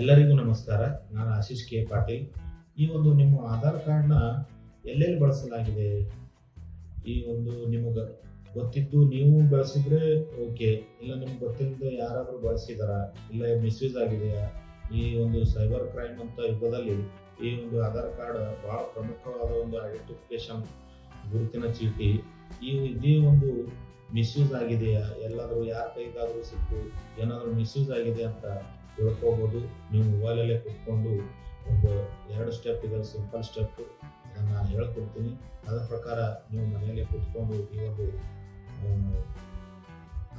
ಎಲ್ಲರಿಗೂ ನಮಸ್ಕಾರ. ನಾನು ಆಶೀಶ್ ಕೆ. ಪಾಟೀಲ್. ಈ ಒಂದು ನಿಮ್ಮ ಆಧಾರ್ ಕಾರ್ಡ್ನ ಎಲ್ಲೆಲ್ಲಿ ಬಳಸಲಾಗಿದೆ? ಈ ಒಂದು ನಿಮಗೆ ಗೊತ್ತಿದ್ದು ನೀವು ಬಳಸಿದ್ರೆ ಓಕೆ. ಇಲ್ಲ ನಿಮ್ಗೆ ಗೊತ್ತಿಲ್ಲದೆ ಯಾರಾದರೂ ಬಳಸಿದಾರ? ಇಲ್ಲ ಮಿಸ್ಯೂಸ್ ಆಗಿದೆಯಾ? ಈ ಒಂದು ಸೈಬರ್ ಕ್ರೈಮ್ ಅಂತ ಯುಗದಲ್ಲಿ ಈ ಒಂದು ಆಧಾರ್ ಕಾರ್ಡ್ ಬಹಳ ಪ್ರಮುಖವಾದ ಒಂದು ಐಡೆಂಟಿಫಿಕೇಶನ್ ಗುರುತಿನ ಚೀಟಿ. ಈ ಇದೇ ಒಂದು ಮಿಸ್ಯೂಸ್ ಆಗಿದೆಯಾ? ಎಲ್ಲಾದರೂ ಯಾರ ಕೈಗಾದರೂ ಸಿಕ್ಕು, ಏನಾದರೂ ಮಿಸ್ಯೂಸ್ ಆಗಿದೆ ಅಂತ ತಿಳ್ಕೊಬೋದು. ನೀವು ಮೊಬೈಲಲ್ಲೇ ಕೂತ್ಕೊಂಡು ಒಂದು ಎರಡು ಸ್ಟೆಪ್ ಇದೆ ಸಿಂಪಲ್ ಸ್ಟೆಪ್ ನಾನು ಹೇಳ್ಕೊಡ್ತೀನಿ. ಅದರ ಪ್ರಕಾರ ನೀವು ಮನೆಯಲ್ಲೇ ಕೂತ್ಕೊಂಡು ಈ ಒಂದು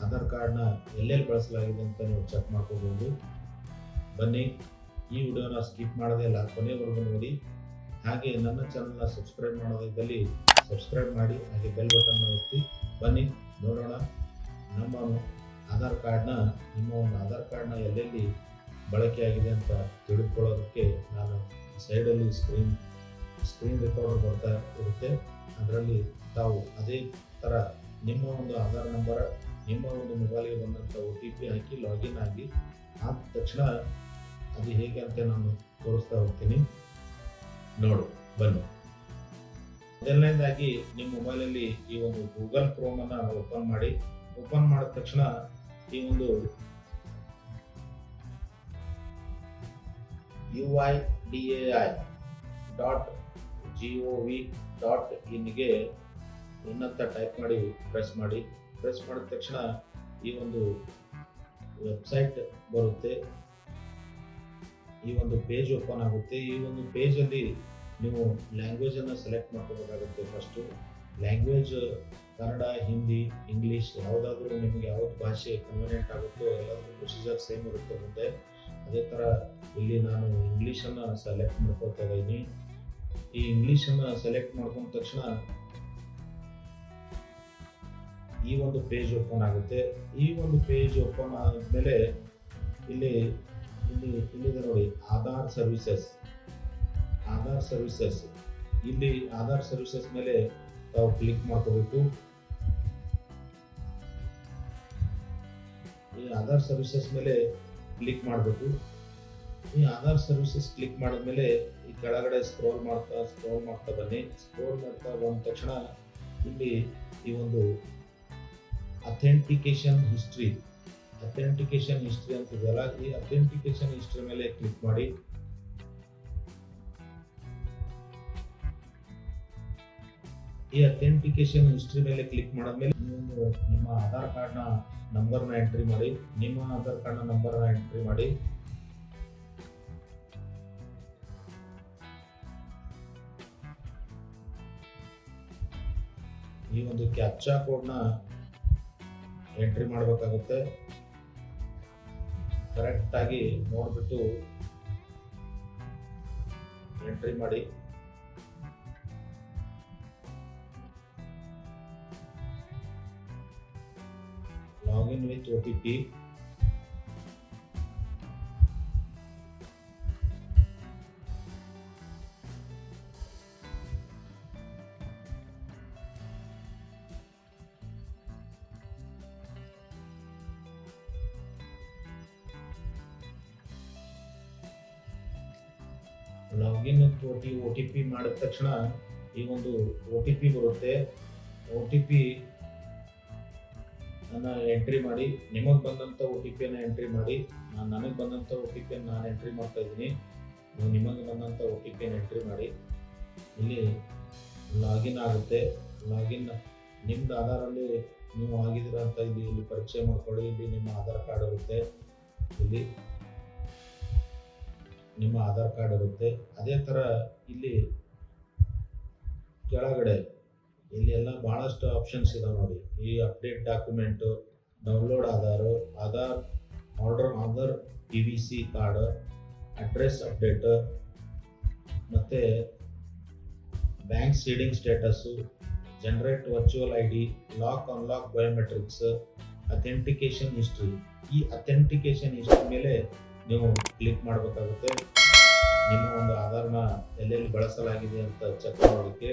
ಆಧಾರ್ ಕಾರ್ಡ್ನ ಎಲ್ಲೆಲ್ಲಿ ಬಳಸಲಾಗಿದೆ ಅಂತ ನೀವು ಚೆಕ್ ಮಾಡ್ಕೋಬೋದು. ಬನ್ನಿ, ಈ ವಿಡಿಯೋನ ಸ್ಕಿಪ್ ಮಾಡೋದೇ ಇಲ್ಲ ಕೊನೆವರೆಗೂ ನೋಡಿ. ಹಾಗೆ ನನ್ನ ಚಾನಲ್ನ ಸಬ್ಸ್ಕ್ರೈಬ್ ಮಾಡೋದಿದ್ದಲ್ಲಿ ಸಬ್ಸ್ಕ್ರೈಬ್ ಮಾಡಿ, ಹಾಗೆ ಬೆಲ್ ಬಟನ್ ಒತ್ತಿ. ಬನ್ನಿ, ನೋಡೋಣ. ನಮ್ಮ ಆಧಾರ್ ಕಾರ್ಡ್ನ, ನಿಮ್ಮ ಒಂದು ಆಧಾರ್ ಕಾರ್ಡ್ನ ಎಲ್ಲೆಲ್ಲಿ ಬಳಕೆಯಾಗಿದೆ ಅಂತ ತಿಳಿದುಕೊಳ್ಳೋದಕ್ಕೆ ನಾನು ಸೈಡಲ್ಲಿ ಸ್ಕ್ರೀನ್ ಸ್ಕ್ರೀನ್ ರೆಕಾರ್ಡರ್ ಬರ್ತಾ ಇರುತ್ತೆ. ಅದರಲ್ಲಿ ತಾವು ಅದೇ ಥರ ನಿಮ್ಮ ಒಂದು ಆಧಾರ್ ನಂಬರ್, ನಿಮ್ಮ ಒಂದು ಮೊಬೈಲ್ಗೆ ಬಂದಂಥ ಒ ಟಿ ಪಿ ಹಾಕಿ ಲಾಗಿನ್ ಆಗಿ, ಆದ ತಕ್ಷಣ ಅದು ಹೇಗೆ ಅಂತ ನಾನು ತೋರಿಸ್ತಾ ಹೋಗ್ತೀನಿ. ನೋಡು, ಬನ್ನಿ. ಮೊದಲನೇದಾಗಿ ನಿಮ್ಮ ಮೊಬೈಲಲ್ಲಿ ಈ ಒಂದು ಗೂಗಲ್ ಕ್ರೋಮನ್ನು ಓಪನ್ ಮಾಡಿ. ಓಪನ್ ಮಾಡಿದ ತಕ್ಷಣ ಈ ಒಂದು U I D A dot G O V dot ಇನ್ಗೆ ಇನ್ನಂತ ಟೈಪ್ ಮಾಡಿ ಪ್ರೆಸ್ ಮಾಡಿ. ಪ್ರೆಸ್ ಮಾಡಿದ ತಕ್ಷಣ ಈ ಒಂದು ವೆಬ್ಸೈಟ್ ಬರುತ್ತೆ. ಈ ಒಂದು ಪೇಜ್ ಓಪನ್ ಆಗುತ್ತೆ. ಈ ಒಂದು ಪೇಜಲ್ಲಿ ನೀವು ಲ್ಯಾಂಗ್ವೇಜನ್ನು ಸೆಲೆಕ್ಟ್ ಮಾಡ್ಕೋಬೇಕಾಗುತ್ತೆ first language Kannada, Hindi English ಯಾವುದಾದ್ರೂ ನಿಮಗೆ ಯಾವ್ದು ಭಾಷೆ ಕನ್ವೀನಿಯೆಂಟ್ ಆಗುತ್ತೋ, ಎಲ್ಲಾದರೂ ಪ್ರೊಸೀಜರ್ ಸೇಮ್ ಇರುತ್ತೆ ಮುಂದೆ. ಅದೇ ಥರ ಇಲ್ಲಿ ನಾನು ಇಂಗ್ಲೀಷನ್ನು ಸೆಲೆಕ್ಟ್ ಮಾಡ್ಕೊತಾ ಇದ್ದೀನಿ. ಈ ಇಂಗ್ಲೀಷನ್ನು ಸೆಲೆಕ್ಟ್ ಮಾಡ್ಕೊಂಡ ತಕ್ಷಣ ಈ ಒಂದು ಪೇಜ್ ಓಪನ್ ಆಗುತ್ತೆ. ಈ ಒಂದು ಪೇಜ್ ಓಪನ್ ಆದಮೇಲೆ ಇಲ್ಲಿ ಇಲ್ಲಿ, ಇಲ್ಲಿದೆ ನೋಡಿ ಆಧಾರ್ ಸರ್ವಿಸಸ್ ಆಧಾರ್ ಸರ್ವಿಸಸ್ ಇಲ್ಲಿ ಆಧಾರ್ ಸರ್ವಿಸಸ್ ಮೇಲೆ ತಾವು ಕ್ಲಿಕ್ ಮಾಡ್ಕೋಬೇಕು. ಈ ಆಧಾರ್ ಸರ್ವಿಸಸ್ ಮೇಲೆ ಕ್ಲಿಕ್ ಮಾಡಬೇಕು. ಈ ಆಧಾರ್ ಸರ್ವಿಸಸ್ ಕ್ಲಿಕ್ ಮಾಡಿದ್ಮೇಲೆ ಈ ಕೆಳಗಡೆ ಸ್ಕ್ರೋಲ್ ಮಾಡ್ತಾ ಸ್ಕ್ರೋಲ್ ಮಾಡ್ತಾ ಬನ್ನಿ. ಸ್ಕ್ರೋಲ್ ಮಾಡ್ತಾ ಬಂದ ತಕ್ಷಣ ಇಲ್ಲಿ ಈ ಒಂದು ಅಥೆಂಟಿಕೇಶನ್ ಹಿಸ್ಟ್ರಿ ಅಥೆಂಟಿಕೇಶನ್ ಹಿಸ್ಟ್ರಿ ಅಂತ ಇದೆಯಲ್ಲ, ಈ ಅಥೆಂಟಿಕೇಶನ್ ಹಿಸ್ಟ್ರಿ ಮೇಲೆ ಕ್ಲಿಕ್ ಮಾಡಿ. ಈ ಅಥೆಂಟಿಕೇಶನ್ ಹಿಸ್ಟ್ರಿ ಮೇಲೆ ಕ್ಲಿಕ್ ಮಾಡಿದ್ಮೇಲೆ ನೀವು ನಿಮ್ಮ ಆಧಾರ್ ಕಾರ್ಡ್ನ ನಂಬರ್ನ ಎಂಟ್ರಿ ಮಾಡಿ, ನಿಮ್ಮ ಆಧಾರ್ ಕಾರ್ಡ್ನ ನಂಬರ್ನ ಎಂಟ್ರಿ ಮಾಡಿ. ಈ ಒಂದು ಕ್ಯಾಪ್ಚಾ ಕೋಡ್ನ ಎಂಟ್ರಿ ಮಾಡಬೇಕಾಗುತ್ತೆ. ಕರೆಕ್ಟಾಗಿ ನೋಡಿಬಿಟ್ಟು ಎಂಟ್ರಿ ಮಾಡಿ. Login with O login O T P ಮಾಡಿದ ತಕ್ಷಣ ಈ ಒಂದು ಒ ಟಿ ಪಿ ಬರುತ್ತೆ. ಒ ಟಿ ಪಿ ಅನ್ನ ಎಂಟ್ರಿ ಮಾಡಿ, ನಿಮಗೆ ಬಂದಂಥ ಓ ಟಿ ಪಿಯನ್ನು ಎಂಟ್ರಿ ಮಾಡಿ, ನಾನು ನನಗೆ ಬಂದಂಥ ಓ ಟಿ ಪಿಯನ್ನು ನಾನು ಎಂಟ್ರಿ ಮಾಡ್ತಾ ಇದ್ದೀನಿ. ನೀವು ನಿಮಗೆ ಬಂದಂಥ ಒ ಟಿ ಪಿಯನ್ನು ಎಂಟ್ರಿ ಮಾಡಿ. ಇಲ್ಲಿ ಲಾಗಿನ್ ಆಗುತ್ತೆ. ಲಾಗಿನ್ ನಿಮ್ದು ಆಧಾರಲ್ಲಿ ನೀವು ಆಗಿದ್ದೀರ ಅಂತ ಇಲ್ಲಿ ಇಲ್ಲಿ ಪರೀಕ್ಷೆ ಮಾಡ್ಕೊಳ್ಳಿ. ಇಲ್ಲಿ ನಿಮ್ಮ ಆಧಾರ್ ಕಾರ್ಡ್ ಇರುತ್ತೆ. ಇಲ್ಲಿ ನಿಮ್ಮ ಆಧಾರ್ ಕಾರ್ಡ್ ಇರುತ್ತೆ. ಅದೇ ಥರ ಇಲ್ಲಿ ಕೆಳಗಡೆ ಇಲ್ಲಿ ಎಲ್ಲ ಭಾಳಷ್ಟು ಆಪ್ಷನ್ಸ್ ಇದಾವೆ ನೋಡಿ. ಈ update document download Aadhaar, Aadhaar order Aadhaar P V C card address update ಮತ್ತು bank seeding status generate virtual I D lock unlock biometrics authentication history ಈ ಅಥೆಂಟಿಕೇಶನ್ ಹಿಸ್ಟ್ರಿ ಮೇಲೆ ನೀವು ಕ್ಲಿಕ್ ಮಾಡಬೇಕಾಗುತ್ತೆ. ನಿಮ್ಮ ಒಂದು ಆಧಾರ್ನ ಎಲ್ಲೆಲ್ಲಿ ಬಳಸಲಾಗಿದೆ ಅಂತ ಚೆಕ್ ಮಾಡೋದಕ್ಕೆ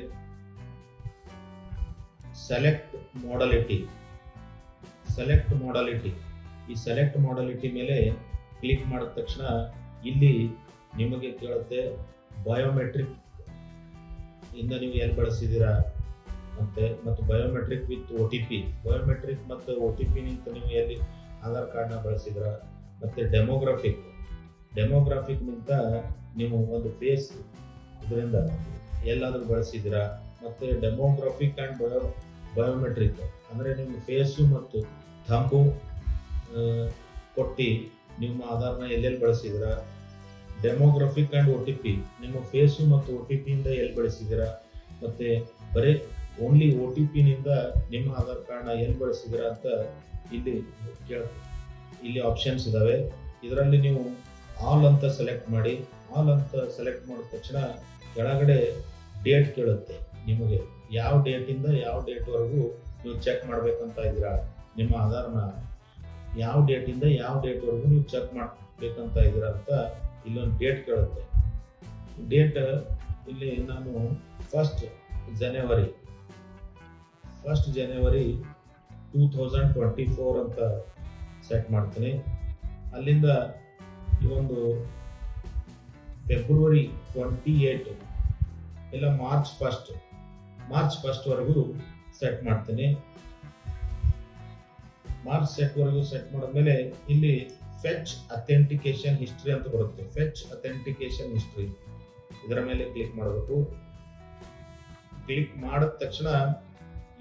ಸೆಲೆಕ್ಟ್ ಮಾಡಲಿಟಿ ಸೆಲೆಕ್ಟ್ ಮಾಡಲಿಟಿ ಈ ಸೆಲೆಕ್ಟ್ ಮಾಡಲಿಟಿ ಮೇಲೆ ಕ್ಲಿಕ್ ಮಾಡಿದ ತಕ್ಷಣ ಇಲ್ಲಿ ನಿಮಗೆ ಕೇಳುತ್ತೆ ಬಯೋಮೆಟ್ರಿಕ್ ಇಂದ ನೀವು ಎಲ್ಲಿ ಬಳಸಿದ್ದೀರಾ ಅಂತೆ ಮತ್ತು biometric with O T P biometric ಮತ್ತು ಒ ಟಿ ಪಿ ನಿಂತ ನೀವು ಎಲ್ಲಿ ಆಧಾರ್ ಕಾರ್ಡ್ನ ಬಳಸಿದ್ರ ಮತ್ತು ಡೆಮೋಗ್ರಫಿಕ್ ಡೆಮೋಗ್ರಾಫಿಕ್ ನಿಂತ ನೀವು ಒಂದು ಫೇಸ್ ಇದರಿಂದ ಎಲ್ಲಾದರೂ ಬಳಸಿದ್ದೀರಾ ಮತ್ತು ಡೆಮೋಗ್ರಾಫಿಕ್ ಆ್ಯಂಡ್ ಬಯೋ ಬಯೋಮೆಟ್ರಿಕ್ ಅಂದರೆ ನಿಮ್ಮ ಫೇಸು ಮತ್ತು ಆ, ಕೊಟ್ಟು ನಿಮ್ಮ ಆಧಾರ್ನ ಎಲ್ಲೆಲ್ಲಿ ಬಳಸಿದ್ರ? Demographic and O T P ನಿಮ್ಮ ಫೇಸು ಮತ್ತು ಒ ಟಿ ಪಿಯಿಂದ ಎಲ್ಲಿ ಬಳಸಿದ್ದೀರಾ ಮತ್ತು ಬರೀ ಓನ್ಲಿ ಒ ಟಿ ಪಿನಿಂದ ನಿಮ್ಮ ಆಧಾರ್ ಕಾರ್ಡ್ನ ಎಲ್ಲಿ ಬಳಸಿದ್ರ ಅಂತ ಇಲ್ಲಿ ಕೇಳ ಇಲ್ಲಿ ಆಪ್ಷನ್ಸ್ ಇದ್ದಾವೆ ಇದರಲ್ಲಿ ನೀವು ಆಲ್ ಅಂತ ಸೆಲೆಕ್ಟ್ ಮಾಡಿ ಆಲ್ ಅಂತ ಸೆಲೆಕ್ಟ್ ಮಾಡಿದ ತಕ್ಷಣ ಕೆಳಗಡೆ ಡೇಟ್ ಕೇಳುತ್ತೆ. ನಿಮಗೆ ಯಾವ ಡೇಟಿಂದ ಯಾವ ಡೇಟ್ವರೆಗೂ ನೀವು ಚೆಕ್ ಮಾಡಬೇಕಂತ ಇದ್ದೀರಾ? ನಿಮ್ಮ ಆಧಾರ್ನ ಯಾವ ಡೇಟಿಂದ ಯಾವ ಡೇಟ್ವರೆಗೂ ನೀವು ಚೆಕ್ ಮಾಡಬೇಕಂತ ಇದ್ದೀರಾ ಅಂತ ಇಲ್ಲೊಂದು ಡೇಟ್ ಕೇಳುತ್ತೆ. ಡೇಟ್ ಇಲ್ಲಿ ನಾನು first January first January two thousand twenty four ಅಂತ ಸೆಟ್ ಮಾಡ್ತೀನಿ. ಅಲ್ಲಿಂದ ಈ ಒಂದು ಫೆಬ್ರವರಿ ಟ್ವೆಂಟಿ ಏಟ್ ಇಲ್ಲ ಮಾರ್ಚ್ ಫಸ್ಟ್ ಮಾರ್ಚ್ ಫಸ್ಟ್ವರೆಗೂ ಸೆಟ್ ಮಾಡ್ತೀನಿ. ಮಾರ್ಚ್ ಸೆಟ್ವರೆಗೂ ಸೆಟ್ ಮಾಡಿದ್ಮೇಲೆ ಇಲ್ಲಿ ಫೆಚ್ ಅಥೆಂಟಿಕೇಶನ್ ಹಿಸ್ಟ್ರಿ ಅಂತ ಬರುತ್ತೆ. ಫೆಚ್ ಅಥೆಂಟಿಕೇಶನ್ ಹಿಸ್ಟ್ರಿ ಇದರ ಮೇಲೆ ಕ್ಲಿಕ್ ಮಾಡಬೇಕು. ಕ್ಲಿಕ್ ಮಾಡಿದ ತಕ್ಷಣ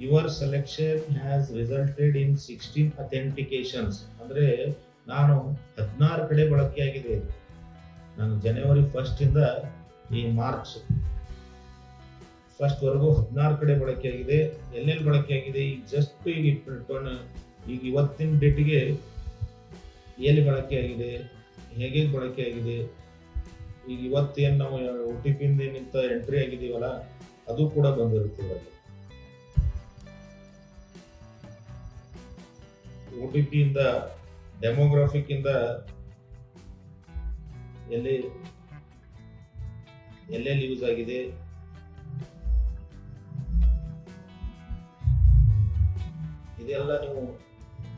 your selection has resulted in sixteen authentications ಅಂದ್ರೆ ನಾನು ಹದಿನಾರು ಕಡೆ ಬಳಕೆಯಾಗಿದೆ. ನಾನು ಜನವರಿ ಫಸ್ಟಿಂದ ಈ ಮಾರ್ಚ್ ಫಸ್ಟ್ ವರೆಗೂ ಹದಿನಾರು ಕಡೆ ಬಳಕೆಯಾಗಿದೆ ಎಲ್ಲೆಲ್ಲಿ ಬಳಕೆಯಾಗಿದೆ ಈಗ ಜಸ್ಟ್ ಈಗ ಈಗ ಇವತ್ತಿನ ಡೇಟಿಗೆ ಎಲ್ಲಿ ಬಳಕೆಯಾಗಿದೆ ಹೇಗೆ ಬಳಕೆಯಾಗಿದೆ ಈಗ ಇವತ್ತೇನು ನಾವು ಒ ಟಿ ಪಿಯಿಂದ ಏನಿಂತ ಎಂಟ್ರಿ ಆಗಿದೀವಲ್ಲ ಅದು ಕೂಡ ಬಂದಿರುತ್ತೆ ಇವಾಗ ಒ ಟಿ ಪಿಯಿಂದ ಡೆಮೋಗ್ರಾಫಿಕ್ ಇಂದ ಎಲ್ಲಿ, ಎಲ್ಲೆಲ್ಲಿ ಯೂಸ್ ಆಗಿದೆ? ಇದೆಲ್ಲ ನೀವು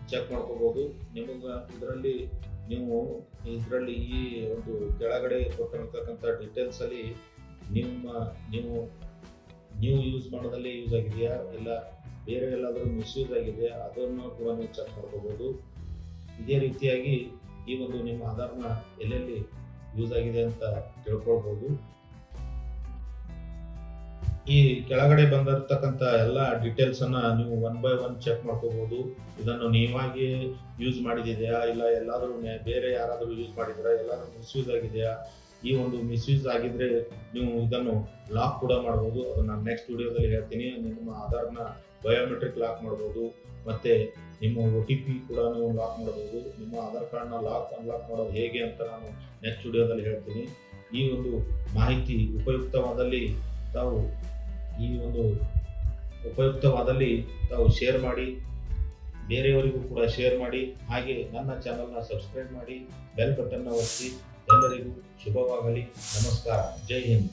ಚೆಕ್ ಮಾಡ್ಕೋಬಹುದು ನಿಮಗೆ ಇದರಲ್ಲಿ ನೀವು ಇದರಲ್ಲಿ ಈ ಒಂದು ಕೆಳಗಡೆ ಕೊಟ್ಟಿರ್ತಕ್ಕಂಥ ಡೀಟೇಲ್ಸಲ್ಲಿ ನಿಮ್ಮ ನೀವು ನೀವು ಯೂಸ್ ಮಾಡೋದಲ್ಲೇ ಯೂಸ್ ಆಗಿದೆಯಾ? ಇಲ್ಲ ಬೇರೆ ಎಲ್ಲಾದರೂ ಮಿಸ್ಯೂಸ್ ಆಗಿದೆಯಾ ಅದನ್ನು ಕೂಡ ನೀವು ಚೆಕ್ ಮಾಡ್ಕೋಬಹುದು ಇದೇ ರೀತಿಯಾಗಿ ಈ ಒಂದು ನಿಮ್ಮ ಆಧಾರ್ನ ಎಲ್ಲೆಲ್ಲಿ ಯೂಸ್ ಆಗಿದೆ ಅಂತ ತಿಳ್ಕೊಳ್ಬಹುದು ಈ ಕೆಳಗಡೆ ಬಂದಿರತಕ್ಕಂತ ಎಲ್ಲ ಡೀಟೇಲ್ಸ್ ಅನ್ನ ನೀವು ಒನ್ ಬೈ ಒನ್ ಚೆಕ್ ಮಾಡ್ಕೋಬಹುದು ಇದನ್ನು ನೀವಾಗಿ ಯೂಸ್ ಮಾಡಿದೆಯಾ ಇಲ್ಲ ಎಲ್ಲಾದರೂ ಬೇರೆ ಯಾರಾದರೂ ಯೂಸ್ ಮಾಡಿದ್ರ? ಎಲ್ಲಾದ್ರೂ ಮಿಸ್ಯೂಸ್ ಆಗಿದೆಯಾ? ಈ ಒಂದು ಮಿಸ್ಯೂಸ್ ಆಗಿದ್ರೆ ನೀವು ಇದನ್ನು ಲಾಕ್ ಕೂಡ ಮಾಡಬಹುದು ಅದನ್ನ ನಾನು ನೆಕ್ಸ್ಟ್ ವಿಡಿಯೋದಲ್ಲಿ ಹೇಳ್ತೀನಿ. ನಿಮ್ಮ ಆಧಾರ್ನ ಬಯೋಮೆಟ್ರಿಕ್ ಲಾಕ್ ಮಾಡಬಹುದು ಮತ್ತೆ ನಿಮ್ಮ ಒ ಟಿ ಪಿ ಕೂಡ ನೀವು ಲಾಕ್ ಮಾಡಬಹುದು ನಿಮ್ಮ ಆಧಾರ್ ಕಾರ್ಡ್ನ ಲಾಕ್ ಅನ್ಲಾಕ್ ಮಾಡೋದು ಹೇಗೆ ಅಂತ ನಾನು ನೆಕ್ಸ್ಟ್ ವಿಡಿಯೋದಲ್ಲಿ ಹೇಳ್ತೀನಿ. ಈ ಒಂದು ಮಾಹಿತಿ ಉಪಯುಕ್ತವಾದಲ್ಲಿ ತಾವು ಈ ಒಂದು ಉಪಯುಕ್ತವಾದಲ್ಲಿ ತಾವು ಶೇರ್ ಮಾಡಿ, ಬೇರೆಯವರಿಗೂ ಕೂಡ ಶೇರ್ ಮಾಡಿ, ಹಾಗೆ ನನ್ನ ಚಾನಲ್ನ ಸಬ್ಸ್ಕ್ರೈಬ್ ಮಾಡಿ ಬೆಲ್ ಬಟನ್ನ ಒತ್ತಿ, ಎಲ್ಲರಿಗೂ ಶುಭವಾಗಲಿ. ನಮಸ್ಕಾರ. ಜೈ ಹಿಂದ್.